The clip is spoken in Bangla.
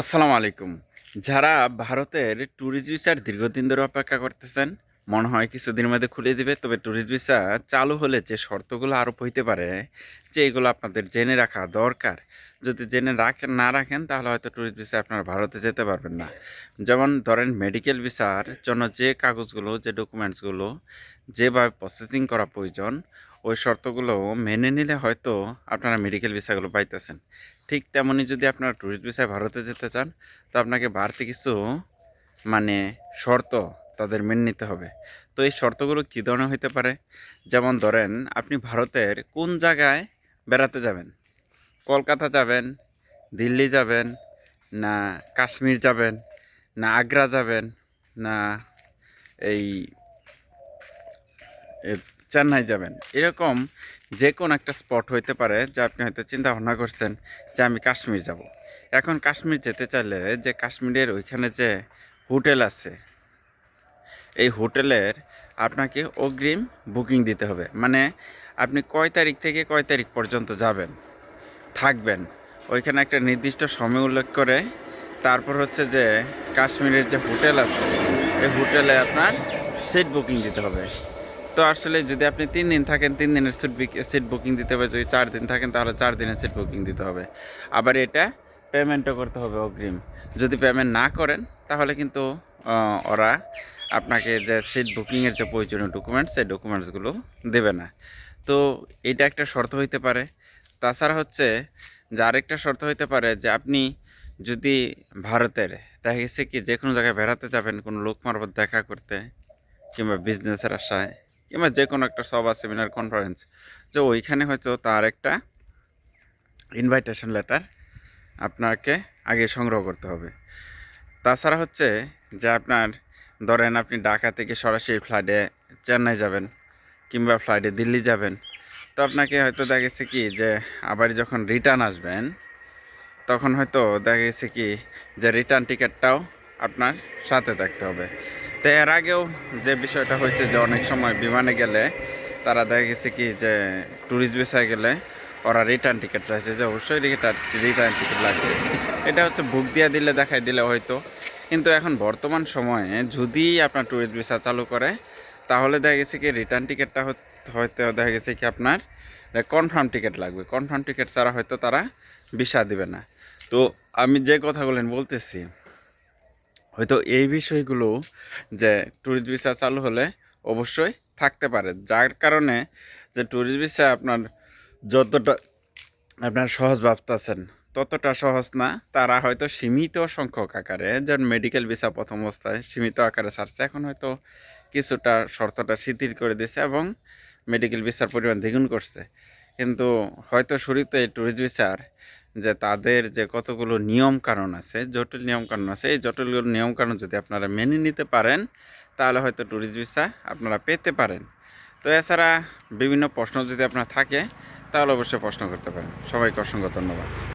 আসসালামু আলাইকুম। যারা ভারতের ট্যুরিস্ট ভিসার দীর্ঘদিন ধরে অপেক্ষা করতেছেন, মনে হয় কিছুদিনের মধ্যে খুলে দিবে। তবে ট্যুরিস্ট ভিসা চালু হলে যে শর্তগুলো আরোপ হইতে পারে, যে এগুলো আপনাদের জেনে রাখা দরকার। যদি জেনে রাখেন না রাখেন, তাহলে হয়তো ট্যুরিস্ট ভিসা আপনারা ভারতে যেতে পারবেন না। যেমন ধরেন মেডিকেল ভিসার জন্য যে কাগজগুলো, যে ডকুমেন্টসগুলো যেভাবে প্রসেসিং করা প্রয়োজন, ওই শর্তগুলো মেনে নিলে হয়তো আপনারা মেডিকেল ভিসাগুলো পাইতেছেন। ঠিক তেমনই যদি আপনারা ট্যুরিস্ট ভিসায় ভারতে যেতে চান, তো আপনাকে বাড়তি কিছু মানে শর্ত তাদের মেনে নিতে হবে। তো এই শর্তগুলো কী ধরনের হতে পারে? যেমন ধরেন, আপনি ভারতের কোন জায়গায় বেড়াতে যাবেন? কলকাতা যাবেন, দিল্লি যাবেন, না কাশ্মীর যাবেন, না আগ্রা যাবেন, না এই চেন্নাই যাবেন। এরকম যে কোনো একটা স্পট হইতে পারে যে আপনি হয়তো চিন্তা ভাবনা করছেন যে আমি কাশ্মীর যাব। এখন কাশ্মীর যেতে চাইলে যে কাশ্মীরের ওইখানে যে হোটেল আছে, এই হোটেলের আপনাকে অগ্রিম বুকিং দিতে হবে। মানে আপনি কয় তারিখ থেকে কয় তারিখ পর্যন্ত যাবেন, থাকবেন, ওইখানে একটা নির্দিষ্ট সময় উল্লেখ করে। তারপর হচ্ছে যে কাশ্মীরের যে হোটেল আছে, এই হোটেলে আপনার সিট বুকিং দিতে হবে। তো আসলে যদি আপনি তিন দিন থাকেন, তিন দিনের সিট সিট বুকিং দিতে হবে। যদি চার দিন থাকেন, তাহলে চার দিনের সিট বুকিং দিতে হবে। আবার এটা পেমেন্টও করতে হবে অগ্রিম। যদি পেমেন্ট না করেন, তাহলে কিন্তু ওরা আপনাকে যে সিট বুকিংয়ের যে প্রয়োজনীয় ডকুমেন্টস সেই ডকুমেন্টসগুলো দেবে না। তো এটা একটা শর্ত হইতে পারে। তাছাড়া হচ্ছে যে আরেকটা শর্ত হইতে পারে যে আপনি যদি ভারতের, দেখা গেছে কি যে কোনো জায়গায় বেড়াতে যাবেন, কোনো লোক মারফত দেখা করতে কিংবা বিজনেসের আশায় কিংবা যে কোনো একটা সভা সেমিনার কনফারেন্স যে ওইখানে হয়তো তার একটা ইনভাইটেশন লেটার আপনাকে আগে সংগ্রহ করতে হবে। তাছাড়া হচ্ছে যে আপনার, ধরেন আপনি ঢাকা থেকে সরাসরি ফ্লাইটে চেন্নাই যাবেন কিংবা ফ্লাইটে দিল্লি যাবেন, তো আপনাকে হয়তো দেখা গেছে কি যে আবার যখন রিটার্ন আসবেন, তখন হয়তো দেখা গেছে কি যে রিটার্ন টিকিটটাও আপনার সাথে থাকতে হবে। তো এর আগেও যে বিষয়টা হয়েছে যে অনেক সময় বিমানে গেলে তারা দেখা গেছে কি যে ট্যুরিস্ট ভিসায় গেলে ওরা রিটার্ন টিকিট চাইছে, যে অবশ্যই রিটার্ন টিকিট লাগবে। এটা হচ্ছে বুক দিয়ে দিলে, দেখাই দিলে হয়তো। কিন্তু এখন বর্তমান সময়ে যদি আপনার ট্যুরিস্ট ভিসা চালু করে, তাহলে দেখা গেছে কি রিটার্ন টিকিটটা হয়তো দেখা গেছে কি আপনার কনফার্ম টিকিট লাগবে। কনফার্ম টিকিট ছাড়া হয়তো তারা ভিসা দিবে না। তো আমি যে কথাগুলো বলতেছি হয়তো এই বিষয়গুলো যে ট্যুরিস্ট ভিসা চালু হলে অবশ্যই থাকতে পারে। যার কারণে যে ট্যুরিস্ট ভিসা আপনার যতটা আপনার সহজ ভাবতেছেন, ততটা সহজ না। তারা হয়তো সীমিত সংখ্যক আকারে, যেমন মেডিকেল ভিসা প্রথম অবস্থায় সীমিত আকারে ছাড়ছে, এখন হয়তো কিছুটা শর্তটা শিথিল করে দিয়েছে এবং মেডিকেল ভিসার পরিমাণ দ্বিগুণ করছে। কিন্তু হয়তো শুরুতে ট্যুরিস্ট ভিসার যে তাদের যে কতগুলো নিয়ম কানুন আছে, জটিল নিয়ম কারণ আছে, এই জটিল নিয়ম কারণ যদি আপনারা মেনে নিতে পারেন, তাহলে হয়তো ট্যুরিস্ট ভিসা আপনারা পেতে পারেন। তো এছাড়া বিভিন্ন প্রশ্ন যদি আপনার থাকে, তাহলে অবশ্যই প্রশ্ন করতে পারেন। সবাইকে অসংখ্য ধন্যবাদ।